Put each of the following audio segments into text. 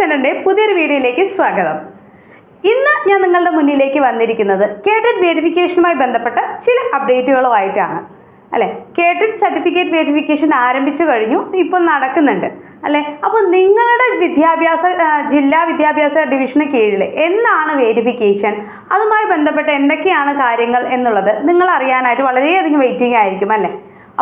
സെന്ററിന്റെ പുതിയൊരു വീഡിയോയിലേക്ക് സ്വാഗതം. ഇന്ന് ഞാൻ നിങ്ങളുടെ മുന്നിലേക്ക് വന്നിരിക്കുന്നത് കേട്ടഡ് വെരിഫിക്കേഷനുമായി ബന്ധപ്പെട്ട ചില അപ്ഡേറ്റുകളുമായിട്ടാണ് അല്ലെ? കേട്ടഡ് സർട്ടിഫിക്കറ്റ് വെരിഫിക്കേഷൻ ആരംഭിച്ചു കഴിഞ്ഞു ഇപ്പോൾ നടക്കുന്നുണ്ട്. അല്ലെ? അപ്പോൾ നിങ്ങളുടെ വിദ്യാഭ്യാസ ജില്ലാ വിദ്യാഭ്യാസ ഡിവിഷന് കീഴിൽ എന്നാണ് വെരിഫിക്കേഷൻ അതുമായി ബന്ധപ്പെട്ട് എന്തൊക്കെയാണ് കാര്യങ്ങൾ എന്നുള്ളത് നിങ്ങൾ അറിയാനായിട്ട് വളരെയധികം വെയിറ്റിംഗ് ആയിരിക്കും അല്ലേ?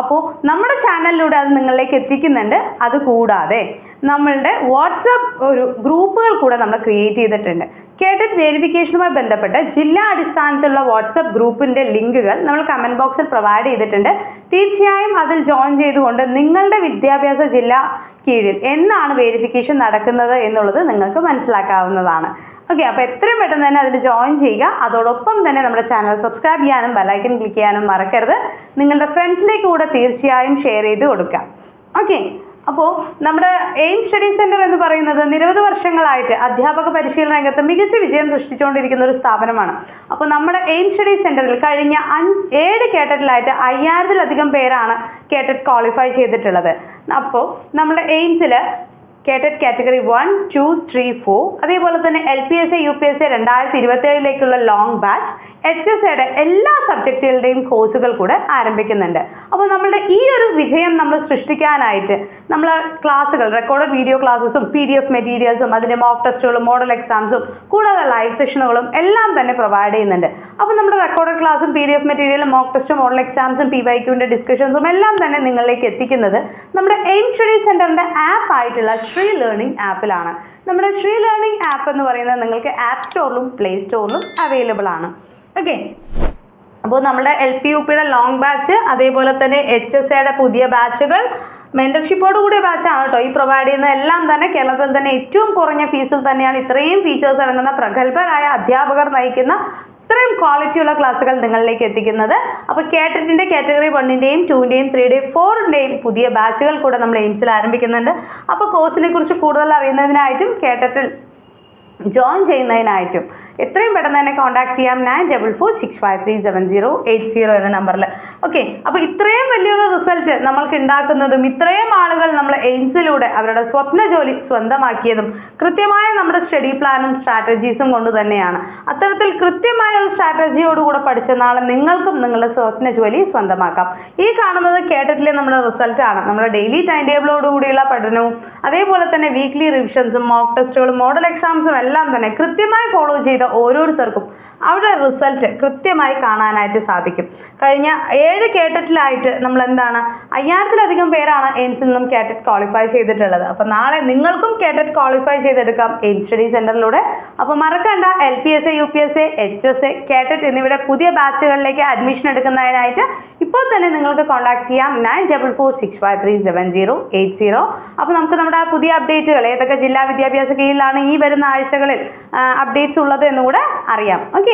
അപ്പോൾ നമ്മുടെ ചാനലിലൂടെ അത് നിങ്ങളിലേക്ക് എത്തിക്കുന്നുണ്ട്. അത് കൂടാതെ നമ്മളുടെ വാട്സപ്പ് ഒരു ഗ്രൂപ്പുകൾ കൂടെ നമ്മൾ ക്രിയേറ്റ് ചെയ്തിട്ടുണ്ട്. കേട്ടറ്റ് വെരിഫിക്കേഷനുമായി ബന്ധപ്പെട്ട് ജില്ലാ അടിസ്ഥാനത്തിലുള്ള വാട്സപ്പ് ഗ്രൂപ്പിന്റെ ലിങ്കുകൾ നമ്മൾ കമന്റ് ബോക്സിൽ പ്രൊവൈഡ് ചെയ്തിട്ടുണ്ട്. തീർച്ചയായും അതിൽ ജോയിൻ ചെയ്തുകൊണ്ട് നിങ്ങളുടെ വിദ്യാഭ്യാസ ജില്ല കീഴിൽ എന്നാണ് വെരിഫിക്കേഷൻ നടക്കുന്നത് എന്നുള്ളത് നിങ്ങൾക്ക് മനസ്സിലാക്കാവുന്നതാണ്. ഓക്കെ അപ്പോൾ എത്രയും പെട്ടെന്ന് തന്നെ അതിൽ ജോയിൻ ചെയ്യുക. അതോടൊപ്പം തന്നെ നമ്മുടെ ചാനൽ സബ്സ്ക്രൈബ് ചെയ്യാനും ബെലൈക്കൻ ക്ലിക്ക് ചെയ്യാനും മറക്കരുത്. നിങ്ങളുടെ ഫ്രണ്ട്സിലേക്ക് കൂടെ തീർച്ചയായും ഷെയർ ചെയ്ത് കൊടുക്കുക ഓക്കെ അപ്പോൾ നമ്മുടെ എയിം സ്റ്റഡി സെന്റർ എന്ന് പറയുന്നത് നിരവധി വർഷങ്ങളായിട്ട് അധ്യാപക പരിശീലന രംഗത്ത് മികച്ച വിജയം സൃഷ്ടിച്ചുകൊണ്ടിരിക്കുന്ന ഒരു സ്ഥാപനമാണ്. അപ്പോൾ നമ്മുടെ എയിം സ്റ്റഡി സെന്ററിൽ കഴിഞ്ഞ അഞ്ച് ഏഴ് കേട്ടറ്റിലായിട്ട് അയ്യായിരത്തിലധികം പേരാണ് കേട്ടറ്റ് ക്വാളിഫൈ ചെയ്തിട്ടുള്ളത്. അപ്പോൾ നമ്മുടെ എയിംസിൽ KTET category one two three four അതേപോലെ തന്നെ L P S A U P S A രണ്ടായിരത്തി ഇരുപത്തേഴിലേക്കുള്ള ലോങ് ബാച്ച് എച്ച് എസ് എയുടെ എല്ലാ സബ്ജക്റ്റുകളുടെയും കോഴ്സുകൾ കൂടെ ആരംഭിക്കുന്നുണ്ട്. അപ്പോൾ നമ്മളുടെ ഈ ഒരു വിജയം നമ്മൾ സൃഷ്ടിക്കാനായിട്ട് നമ്മൾ ക്ലാസ്സുകൾ റെക്കോർഡഡ് വീഡിയോ ക്ലാസ്സസും പി ഡി എഫ് മെറ്റീരിയൽസും അതിന്റെ മോക്ക് ടെസ്റ്റുകളും മോഡൽ എക്സാംസും കൂടാതെ ലൈവ് സെഷനുകളും എല്ലാം തന്നെ പ്രൊവൈഡ് ചെയ്യുന്നുണ്ട്. അപ്പോൾ നമ്മുടെ റെക്കോർഡഡ് ക്ലാസ്സും പി ഡി എഫ് മെറ്റീരിയലും മോക്ക് ടെസ്റ്റും മോഡൽ എക്സാംസും പി വൈ ക്യൂവിന്റെ ഡിസ്കഷൻസും എല്ലാം തന്നെ നിങ്ങളിലേക്ക് എത്തിക്കുന്നത് നമ്മുടെ എയിം സ്റ്റഡി സെന്ററിന്റെ ആപ്പ് ആയിട്ടുള്ള ശ്രീ ലേണിംഗ് ആപ്പിലാണ് നമ്മുടെ ശ്രീ ലേണിംഗ് ആപ്പ് എന്ന് പറയുന്നത് നിങ്ങൾക്ക് ആപ്പ് സ്റ്റോറിലും പ്ലേ സ്റ്റോറിലും അവൈലബിൾ ആണ്. ഓക്കെ അപ്പോൾ നമ്മുടെ എൽ പി യു പിയുടെ ലോങ് ബാച്ച് അതേപോലെ തന്നെ എച്ച് എസ് എയുടെ പുതിയ ബാച്ചുകൾ മെന്റർഷിപ്പോട് കൂടിയ ബാച്ചാണ് കേട്ടോ ഈ പ്രൊവൈഡ് ചെയ്യുന്ന എല്ലാം തന്നെ കേരളത്തിൽ തന്നെ ഏറ്റവും കുറഞ്ഞ ഫീസിൽ തന്നെയാണ് ഇത്രയും ഫീച്ചേഴ്സ് അടങ്ങുന്ന പ്രഗത്ഭരായ അധ്യാപകർ നയിക്കുന്ന ഇത്രയും ക്വാളിറ്റിയുള്ള ക്ലാസ്സുകൾ നിങ്ങളിലേക്ക് എത്തിക്കുന്നത്. അപ്പോൾ കേട്ടറ്റിന്റെ കാറ്റഗറി വണ്ണിന്റെയും ടൂവിന്റെയും ത്രീയുടെയും ഫോറിന്റെയും പുതിയ ബാച്ചുകൾ കൂടെ നമ്മൾ എയിംസിൽ ആരംഭിക്കുന്നുണ്ട്. അപ്പോൾ കോഴ്സിനെ കുറിച്ച് കൂടുതൽ അറിയുന്നതിനായിട്ടും കേട്ടറ്റിൽ ജോയിൻ ചെയ്യുന്നതിനായിട്ടും എത്രയും പെട്ടെന്ന് തന്നെ കോൺടാക്ട് ചെയ്യാം. Nine double four six five three seven zero eight zero എന്ന നമ്പറിൽ ഓക്കെ അപ്പോൾ ഇത്രയും വലിയൊരു റിസൾട്ട് നമ്മൾക്ക് ഉണ്ടാക്കുന്നതും ഇത്രയും ആളുകൾ നമ്മൾ എയിംസിലൂടെ അവരുടെ സ്വപ്ന ജോലി സ്വന്തമാക്കിയതും കൃത്യമായ നമ്മുടെ സ്റ്റഡി പ്ലാനും സ്ട്രാറ്റജീസും കൊണ്ട് തന്നെയാണ്. അത്തരത്തിൽ കൃത്യമായ ഒരു സ്ട്രാറ്റജിയോടുകൂടെ പഠിച്ച നാളെ നിങ്ങൾക്കും നിങ്ങളുടെ സ്വപ്ന ജോലി സ്വന്തമാക്കാം. ഈ കാണുന്നത് കേട്ടിട്ടിലെ നമ്മുടെ റിസൾട്ടാണ് നമ്മുടെ ഡെയിലി ടൈം ടേബിളോടുകൂടിയുള്ള പഠനവും അതേപോലെ തന്നെ വീക്ക്ലി റിവിഷൻസും മോക്ക് ടെസ്റ്റുകളും മോഡൽ എക്സാംസും എല്ലാം തന്നെ കൃത്യമായി ഫോളോ ചെയ്ത ഓരോരുത്തർക്കും. അവരുടെ റിസൾട്ട് കൃത്യമായി കാണാനായിട്ട് സാധിക്കും. കഴിഞ്ഞ ഏഴ് കേട്ടറ്റിലായിട്ട് നമ്മൾ എന്താണ് അയ്യായിരത്തിലധികം പേരാണ് എയിംസിൽ നിന്നും കേട്ടറ്റ് ക്വാളിഫൈ ചെയ്തിട്ടുള്ളത്. അപ്പോൾ നാളെ നിങ്ങൾക്കും കേട്ടറ്റ് ക്വാളിഫൈ ചെയ്തെടുക്കാം എയിം സ്റ്റഡി സെന്ററിലൂടെ അപ്പോൾ മറക്കണ്ട L P S A U P S A H S A KTET എന്നിവയുടെ പുതിയ ബാച്ചുകളിലേക്ക് അഡ്മിഷൻ എടുക്കുന്നതിനായിട്ട് ഇപ്പോൾ തന്നെ നിങ്ങൾക്ക് കോൺടാക്ട് ചെയ്യാം. Nine double four six five three seven zero eight zero അപ്പോൾ നമുക്ക് നമ്മുടെ പുതിയ അപ്ഡേറ്റുകൾ ഏതൊക്കെ ജില്ലാ വിദ്യാഭ്യാസ കീഴിലാണ് ഈ വരുന്ന ആഴ്ചകളിൽ അപ്ഡേറ്റ്സ് ഉള്ളത് എന്നുകൂടെ അറിയാം. ഓക്കെ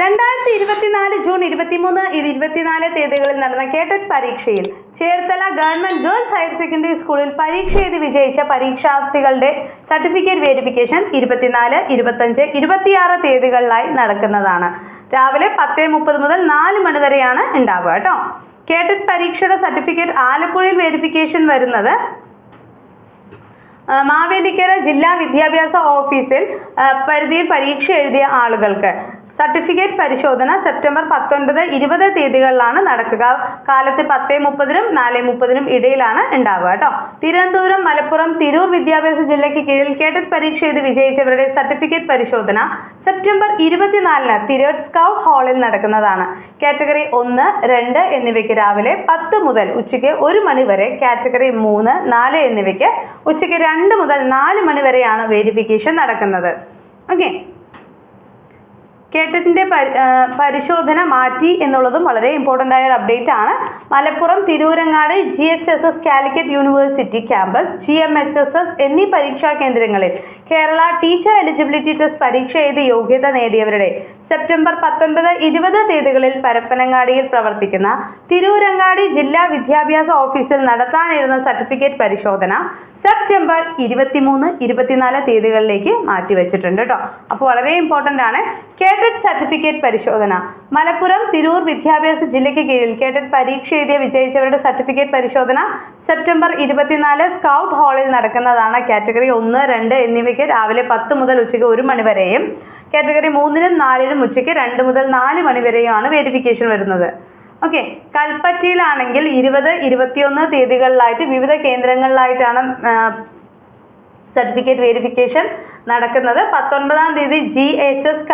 രണ്ടായിരത്തി ഇരുപത്തിനാല് ജൂൺ ഇരുപത്തിമൂന്ന് ഇത് ഇരുപത്തിനാല് തീയതികളിൽ നടന്ന കേട്ടറ്റ് പരീക്ഷയിൽ Cherthala government girls higher secondary സ്കൂളിൽ പരീക്ഷ എഴുതി വിജയിച്ച പരീക്ഷാർത്ഥികളുടെ സർട്ടിഫിക്കറ്റ് വെരിഫിക്കേഷൻ ഇരുപത്തിനാല് ഇരുപത്തഞ്ച് ഇരുപത്തിയാറ് തീയതികളിലായി നടക്കുന്നതാണ്. രാവിലെ പത്ത് മുപ്പത് മുതൽ നാല് മണി വരെയാണ് ഉണ്ടാവുക കേട്ടോ. കേട്ടറ്റ് പരീക്ഷയുടെ സർട്ടിഫിക്കറ്റ് ആലപ്പുഴയിൽ വെരിഫിക്കേഷൻ വരുന്നത്. മാവേലിക്കര ജില്ലാ വിദ്യാഭ്യാസ ഓഫീസിൽ പരിധിയിൽ പരീക്ഷ എഴുതിയ ആളുകൾക്ക്. സർട്ടിഫിക്കറ്റ് പരിശോധന സെപ്റ്റംബർ പത്തൊൻപത് ഇരുപത് തീയതികളിലാണ് നടക്കുക. കാലത്ത് പത്ത് മുപ്പതിനും നാല് മുപ്പതിനും ഇടയിലാണ് ഉണ്ടാവുക കേട്ടോ തിരുവനന്തപുരം മലപ്പുറം തിരൂർ വിദ്യാഭ്യാസ ജില്ലയ്ക്ക് കീഴിൽ കേട്ടറ്റ് പരീക്ഷ എഴുതി വിജയിച്ചവരുടെ സർട്ടിഫിക്കറ്റ് പരിശോധന സെപ്റ്റംബർ ഇരുപത്തിനാലിന് തിരൂർ സ്കൗട്ട് ഹാളിൽ നടക്കുന്നതാണ്. കാറ്റഗറി ഒന്ന് രണ്ട് എന്നിവയ്ക്ക് രാവിലെ പത്ത് മുതൽ ഉച്ചയ്ക്ക് ഒരു മണി വരെ കാറ്റഗറി മൂന്ന് നാല് എന്നിവയ്ക്ക് ഉച്ചയ്ക്ക് രണ്ട് മുതൽ നാല് മണി വരെയാണ് വെരിഫിക്കേഷൻ നടക്കുന്നത്. ഓക്കെ. കേട്ടറ്റിന്റെ പരി പരിശോധന മാറ്റി എന്നുള്ളതും വളരെ ഇമ്പോർട്ടന്റ് ആയ ഒരു അപ്ഡേറ്റ് ആണ്. Malappuram Tirurangadi G H S S Calicut university campus G M H S S എന്നീ പരീക്ഷാ കേന്ദ്രങ്ങളിൽ കേരള ടീച്ചർ എലിജിബിലിറ്റി ടെസ്റ്റ് പരീക്ഷ എഴുതി യോഗ്യത നേടിയവരുടെ സെപ്റ്റംബർ പത്തൊൻപത് ഇരുപത് തീയതികളിൽ പരപ്പനങ്ങാടിയിൽ പ്രവർത്തിക്കുന്ന തിരൂരങ്ങാടി ജില്ലാ വിദ്യാഭ്യാസ ഓഫീസിൽ നടത്താനിരുന്ന സർട്ടിഫിക്കറ്റ് പരിശോധന സെപ്റ്റംബർ ഇരുപത്തിമൂന്ന് ഇരുപത്തിനാല് തീയതികളിലേക്ക് മാറ്റിവെച്ചിട്ടുണ്ട് കേട്ടോ അപ്പോൾ വളരെ ഇമ്പോർട്ടന്റ് ആണ്. കേട്ടഡ് സർട്ടിഫിക്കറ്റ് പരിശോധന. മലപ്പുറം തിരൂർ വിദ്യാഭ്യാസ ജില്ലയ്ക്ക് കീഴിൽ കേട്ടഡ് പരീക്ഷ എഴുതിയ വിജയിച്ചവരുടെ സർട്ടിഫിക്കറ്റ് പരിശോധന സെപ്റ്റംബർ ഇരുപത്തിനാല് സ്കൗട്ട് ഹാളിൽ നടക്കുന്നതാണ് കാറ്റഗറി ഒന്ന് രണ്ട് എന്നിവയ്ക്ക് രാവിലെ പത്ത് മുതൽ ഉച്ചയ്ക്ക് ഒരു മണി വരെയും കാറ്റഗറി മൂന്നിനും നാലിനും ഉച്ചയ്ക്ക് രണ്ട് മുതൽ നാല് മണി വരെയാണ് വെരിഫിക്കേഷൻ വരുന്നത്. ഓക്കെ കൽപ്പറ്റയിലാണെങ്കിൽ ഇരുപത് ഇരുപത്തിയൊന്ന് തീയതികളിലായിട്ട് വിവിധ കേന്ദ്രങ്ങളിലായിട്ടാണ് സർട്ടിഫിക്കറ്റ് വെരിഫിക്കേഷൻ നടക്കുന്നത്. പത്തൊൻപതാം തീയതി ജി എച്ച് എസ്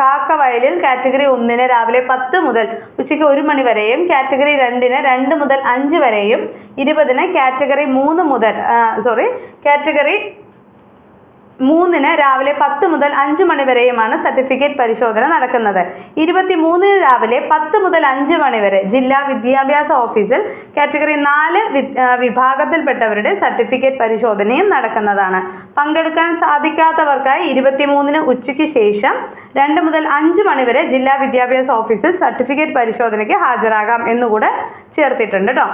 കാക്കവയലിൽ കാറ്റഗറി ഒന്നിന് രാവിലെ പത്ത് മുതൽ ഉച്ചയ്ക്ക് ഒരു മണി വരെയും കാറ്റഗറി രണ്ടിന് രണ്ട് മുതൽ അഞ്ച് വരെയും ഇരുപതിന് കാറ്റഗറി മൂന്ന് മുതൽ സോറി കാറ്റഗറി മൂന്നിന് രാവിലെ പത്ത് മുതൽ അഞ്ച് മണി വരെയുമാണ് സർട്ടിഫിക്കറ്റ് പരിശോധന നടക്കുന്നത്. ഇരുപത്തി മൂന്നിന് രാവിലെ പത്ത് മുതൽ അഞ്ച് മണി വരെ ജില്ലാ വിദ്യാഭ്യാസ ഓഫീസിൽ കാറ്റഗറി നാല് വിഭാഗത്തിൽപ്പെട്ടവരുടെ സർട്ടിഫിക്കറ്റ് പരിശോധനയും നടക്കുന്നതാണ്. പങ്കെടുക്കാൻ സാധിക്കാത്തവർക്കായി ഇരുപത്തിമൂന്നിന് ഉച്ചയ്ക്ക് ശേഷം രണ്ട് മുതൽ അഞ്ച് മണി വരെ ജില്ലാ വിദ്യാഭ്യാസ ഓഫീസിൽ സർട്ടിഫിക്കറ്റ് പരിശോധനയ്ക്ക് ഹാജരാകാം എന്നുകൂടെ ചേർത്തിട്ടുണ്ട് കേട്ടോ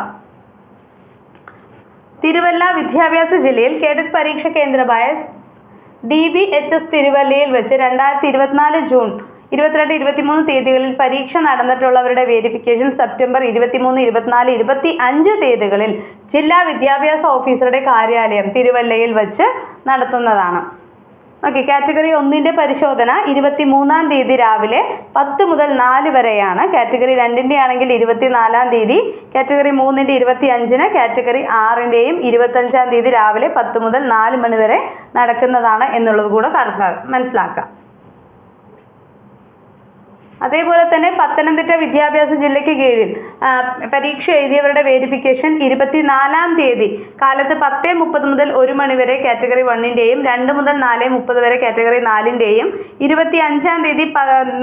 തിരുവല്ല വിദ്യാഭ്യാസ ജില്ലയിൽ കേഡറ്റ് പരീക്ഷ കേന്ദ്രമായ ഡി ബി എച്ച് എസ് തിരുവല്ലയിൽ വെച്ച് രണ്ടായിരത്തി ഇരുപത്തിനാല് ജൂൺ ഇരുപത്തിരണ്ട് ഇരുപത്തിമൂന്ന് തീയതികളിൽ പരീക്ഷ നടന്നിട്ടുള്ളവരുടെ വെരിഫിക്കേഷൻ സെപ്റ്റംബർ ഇരുപത്തിമൂന്ന് ഇരുപത്തിനാല് ഇരുപത്തി അഞ്ച് തീയതികളിൽ ജില്ലാ വിദ്യാഭ്യാസ ഓഫീസറുടെ കാര്യാലയം തിരുവല്ലയിൽ വെച്ച് നടത്തുന്നതാണ്. ഓക്കെ കാറ്റഗറി ഒന്നിന്റെ പരിശോധന ഇരുപത്തി മൂന്നാം തീയതി രാവിലെ പത്ത് മുതൽ നാല് വരെയാണ്. കാറ്റഗറി രണ്ടിന്റെ ആണെങ്കിൽ ഇരുപത്തിനാലാം തീയതി. കാറ്റഗറി മൂന്നിന്റെ ഇരുപത്തി അഞ്ചിന് കാറ്റഗറി ആറിന്റെയും ഇരുപത്തഞ്ചാം തീയതി രാവിലെ പത്ത് മുതൽ നാല് മണി വരെ നടക്കുന്നതാണ് എന്നുള്ളത് കൂടെ കണക്കാ മനസ്സിലാക്കാം. അതേപോലെ തന്നെ പത്തനംതിട്ട വിദ്യാഭ്യാസ ജില്ലയ്ക്ക് കീഴിൽ പരീക്ഷ എഴുതിയവരുടെ വേരിഫിക്കേഷൻ ഇരുപത്തിനാലാം തീയതി കാലത്ത് പത്ത് മുപ്പത് മുതൽ ഒരു മണി വരെ കാറ്റഗറി വണ്ണിന്റെയും രണ്ട് മുതൽ നാല് മുപ്പത് വരെ കാറ്റഗറി നാലിന്റെയും ഇരുപത്തി അഞ്ചാം തീയതി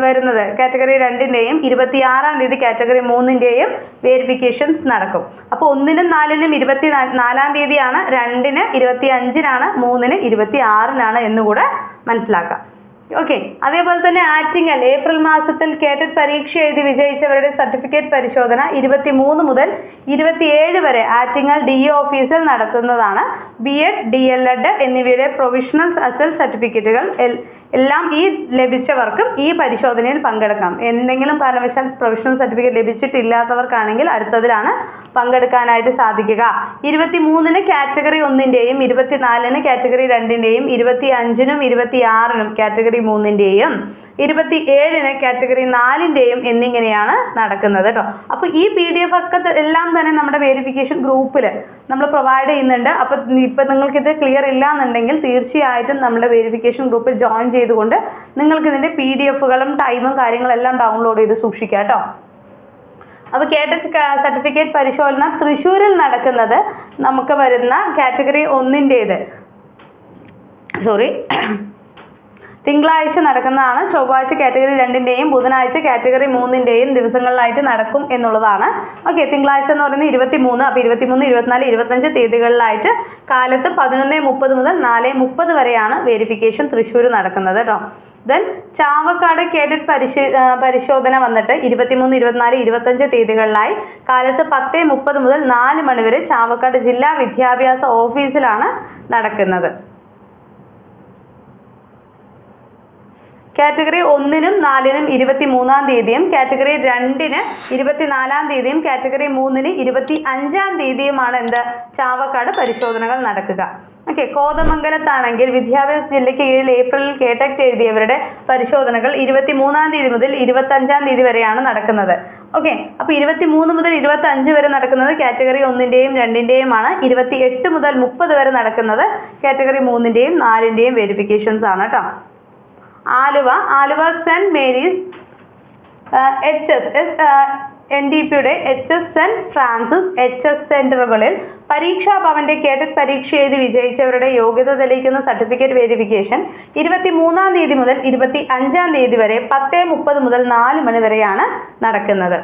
വരുന്നത് കാറ്റഗറി രണ്ടിന്റെയും ഇരുപത്തിയാറാം തീയതി കാറ്റഗറി മൂന്നിന്റെയും വേരിഫിക്കേഷൻസ് നടക്കും. അപ്പോൾ ഒന്നിനും നാലിനും ഇരുപത്തി നാലാം തീയതിയാണ് രണ്ടിന് ഇരുപത്തി അഞ്ചിനാണ് മൂന്നിന് ഇരുപത്തി ആറിനാണ് എന്നുകൂടെ മനസ്സിലാക്കാം. ഓക്കെ അതേപോലെ തന്നെ ആറ്റിങ്ങൽ ഏപ്രിൽ മാസത്തിൽ കേറ്റഡ് പരീക്ഷ എഴുതി വിജയിച്ചവരുടെ സർട്ടിഫിക്കറ്റ് പരിശോധന ഇരുപത്തി മൂന്ന് മുതൽ ഇരുപത്തിയേഴ് വരെ ആറ്റിങ്ങൽ ഡി ഇ ഓഫീസിൽ നടത്തുന്നതാണ്. B Ed D L Ed എന്നിവയുടെ പ്രൊവിഷണൽ അസൽ സർട്ടിഫിക്കറ്റുകൾ എല്ലാം ഈ ലഭിച്ചവർക്കും ഈ പരിശോധനയിൽ പങ്കെടുക്കാം. എന്തെങ്കിലും കാരണവശാൽ പ്രൊവിഷണൽ സർട്ടിഫിക്കറ്റ് ലഭിച്ചിട്ടില്ലാത്തവർക്കാണെങ്കിൽ അടുത്തതിലാണ് പങ്കെടുക്കാനായിട്ട് സാധിക്കുക. ഇരുപത്തി മൂന്നിന് കാറ്റഗറി ഒന്നിന്റെയും ഇരുപത്തിനാലിന് കാറ്റഗറി രണ്ടിന്റെയും ഇരുപത്തി അഞ്ചിനും ഇരുപത്തി ആറിനും കാറ്റഗറി മൂന്നിന്റെയും ഇരുപത്തി ഏഴിന് കാറ്റഗറി നാലിന്റെയും എന്നിങ്ങനെയാണ് നടക്കുന്നത് കേട്ടോ അപ്പോൾ ഈ പി ഡി എഫ് ഒക്കെ എല്ലാം തന്നെ നമ്മുടെ വെരിഫിക്കേഷൻ ഗ്രൂപ്പിൽ നമ്മൾ പ്രൊവൈഡ് ചെയ്യുന്നുണ്ട്. അപ്പോൾ ഇപ്പം നിങ്ങൾക്കിത് ക്ലിയർ ഇല്ല എന്നുണ്ടെങ്കിൽ തീർച്ചയായിട്ടും നമ്മുടെ വെരിഫിക്കേഷൻ ഗ്രൂപ്പിൽ ജോയിൻ ചെയ്തുകൊണ്ട് നിങ്ങൾക്ക് ഇതിന്റെ പി ഡി എഫുകളും ടൈമും കാര്യങ്ങളെല്ലാം ഡൗൺലോഡ് ചെയ്ത് സൂക്ഷിക്കാം കേട്ടോ അപ്പോൾ കേട്ട സർട്ടിഫിക്കറ്റ് പരിശോധന തൃശ്ശൂരിൽ നടക്കുന്നത് നമുക്ക് വരുന്ന കാറ്റഗറി ഒന്നിന്റേത് സോറി തിങ്കളാഴ്ച നടക്കുന്നതാണ്. ചൊവ്വാഴ്ച കാറ്റഗറി രണ്ടിന്റെയും ബുധനാഴ്ച കാറ്റഗറി മൂന്നിന്റെയും ദിവസങ്ങളിലായിട്ട് നടക്കും എന്നുള്ളതാണ്. ഓക്കെ തിങ്കളാഴ്ച എന്ന് പറയുന്നത് ഇരുപത്തി മൂന്ന് അപ്പോൾ ഇരുപത്തി മൂന്ന് ഇരുപത്തിനാല് ഇരുപത്തഞ്ച് തീയതികളിലായിട്ട് കാലത്ത് പതിനൊന്ന് മുപ്പത് മുതൽ നാല് മുപ്പത് വരെയാണ് വെരിഫിക്കേഷൻ തൃശ്ശൂർ നടക്കുന്നത് കേട്ടോ ദെൻ ചാവക്കാട് കേഡറ്റ് പരിശോ പരിശോധന വന്നിട്ട് ഇരുപത്തിമൂന്ന് ഇരുപത്തിനാല് ഇരുപത്തഞ്ച് തീയതികളിലായി കാലത്ത് പത്ത് മുപ്പത് മുതൽ നാല് മണി വരെ ചാവക്കാട് ജില്ലാ വിദ്യാഭ്യാസ ഓഫീസിലാണ് നടക്കുന്നത്. കാറ്റഗറി ഒന്നിനും നാലിനും ഇരുപത്തി മൂന്നാം തീയതിയും കാറ്റഗറി രണ്ടിന് ഇരുപത്തിനാലാം തീയതിയും കാറ്റഗറി മൂന്നിന് ഇരുപത്തി അഞ്ചാം തീയതിയുമാണ് എന്ത് ചാവക്കാട് പരിശോധനകൾ നടക്കുക. ഓക്കെ കോതമംഗലത്താണെങ്കിൽ വിദ്യാഭ്യാസ ജില്ലയ്ക്ക് കീഴിൽ ഏപ്രിലിൽ കേട്ടക്ട് എഴുതിയവരുടെ പരിശോധനകൾ ഇരുപത്തി മൂന്നാം തീയതി മുതൽ ഇരുപത്തി അഞ്ചാം തീയതി വരെയാണ് നടക്കുന്നത്. ഓക്കെ അപ്പോൾ ഇരുപത്തി മൂന്ന് മുതൽ ഇരുപത്തി അഞ്ച് വരെ നടക്കുന്നത് കാറ്റഗറി ഒന്നിന്റെയും രണ്ടിന്റെയുമാണ് ഇരുപത്തി എട്ട് മുതൽ മുപ്പത് വരെ നടക്കുന്നത് കാറ്റഗറി മൂന്നിന്റെയും നാലിന്റെയും വെരിഫിക്കേഷൻസ് ആണ് കേട്ടോ. Aluva Aluva Saint Mary's H S S N D പിയുടെ H S Saint Francis H S സെന്ററുകളിൽ പരീക്ഷാ ഭവന്റെ കേഡറ്റ് പരീക്ഷ എഴുതി വിജയിച്ചവരുടെ യോഗ്യത തെളിയിക്കുന്ന സർട്ടിഫിക്കറ്റ് വെരിഫിക്കേഷൻ ഇരുപത്തി മൂന്നാം തീയതി മുതൽ ഇരുപത്തി അഞ്ചാം തീയതി വരെ പത്ത് മുപ്പത് മുതൽ നാല് മണി വരെയാണ് നടക്കുന്നത്.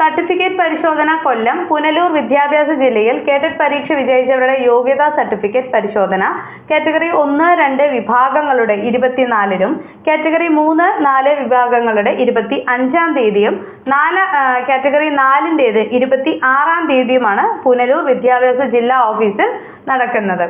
സർട്ടിഫിക്കറ്റ് പരിശോധന കൊല്ലം പുനലൂർ വിദ്യാഭ്യാസ ജില്ലയിൽ കേഡറ്റ് പരീക്ഷ വിജയിച്ചവരുടെ യോഗ്യതാ സർട്ടിഫിക്കറ്റ് പരിശോധന കാറ്റഗറി ഒന്ന് രണ്ട് വിഭാഗങ്ങളുടെ ഇരുപത്തിനാലിനും കാറ്റഗറി മൂന്ന് നാല് വിഭാഗങ്ങളുടെ ഇരുപത്തി അഞ്ചാം തീയതിയും നാല് കാറ്റഗറി നാലിന്റേത് ഇരുപത്തി ആറാം തീയതിയുമാണ് പുനലൂർ വിദ്യാഭ്യാസ ജില്ലാ ഓഫീസിൽ നടക്കുന്നത്.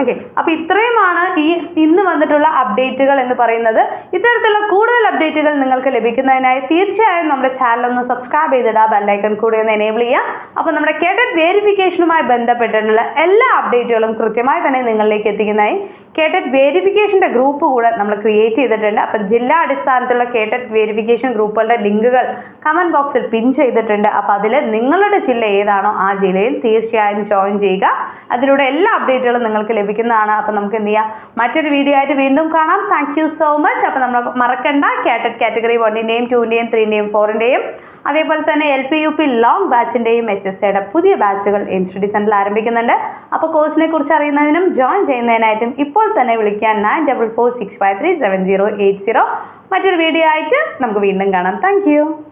ഓക്കെ അപ്പോൾ ഇത്രയുമാണ് ഈ ഇന്ന് വന്നിട്ടുള്ള അപ്ഡേറ്റുകൾ എന്ന് പറയുന്നത്. ഇത്തരത്തിലുള്ള കൂടുതൽ അപ്ഡേറ്റുകൾ നിങ്ങൾക്ക് ലഭിക്കുന്നതിനായി തീർച്ചയായും നമ്മുടെ ചാനൽ ഒന്ന് സബ്സ്ക്രൈബ് ചെയ്തിടുക ബെല്ലൈക്കൺ കൂടി ഒന്ന് എനേബിൾ ചെയ്യുക അപ്പോൾ നമ്മുടെ കേട്ടറ്റ് വേരിഫിക്കേഷനുമായി ബന്ധപ്പെട്ടിട്ടുള്ള എല്ലാ അപ്ഡേറ്റുകളും കൃത്യമായി തന്നെ നിങ്ങളിലേക്ക് എത്തിക്കുന്നതായി കേട്ടറ്റ് വേരിഫിക്കേഷന്റെ ഗ്രൂപ്പ് കൂടെ നമ്മൾ ക്രിയേറ്റ് ചെയ്തിട്ടുണ്ട്. അപ്പം ജില്ലാ അടിസ്ഥാനത്തിലുള്ള കേട്ടറ്റ് വേരിഫിക്കേഷൻ ഗ്രൂപ്പുകളുടെ ലിങ്കുകൾ കമന്റ് ബോക്സിൽ പിൻ ചെയ്തിട്ടുണ്ട്. അപ്പോൾ അതിൽ നിങ്ങളുടെ ജില്ല ഏതാണോ ആ ജില്ലയിൽ തീർച്ചയായും ജോയിൻ ചെയ്യുക. അതിലൂടെ എല്ലാ അപ്ഡേറ്റുകളും നിങ്ങൾക്ക് ലഭിക്കുന്നതാണ് അപ്പോൾ നമുക്ക് എന്ത് ചെയ്യാം? മറ്റൊരു വീഡിയോ ആയിട്ട് വീണ്ടും കാണാം. താങ്ക് യു സോ മച്ച് അപ്പോൾ നമ്മൾ മറക്കണ്ട. കാറ്റഡ് കാറ്റഗറി വണ്ണിന്റെയും ടൂവിന്റെയും ത്രീന്റെയും ഫോറിന്റെയും അതേപോലെ തന്നെ L P U P long ബാച്ചിന്റെയും H S എയുടെ പുതിയ ബാച്ചുകൾ ഇൻസ്റ്റിറ്റ്യൂട്ട് സെന്ററിൽ ആരംഭിക്കുന്നുണ്ട്. അപ്പോൾ കോഴ്സിനെ കുറിച്ച് അറിയുന്നതിനും ജോയിൻ ചെയ്യുന്നതിനായിട്ടും ഇപ്പോൾ തന്നെ വിളിക്കാൻ nine double four six five three seven zero eight zero മറ്റൊരു വീഡിയോ ആയിട്ട് നമുക്ക് വീണ്ടും കാണാം. താങ്ക്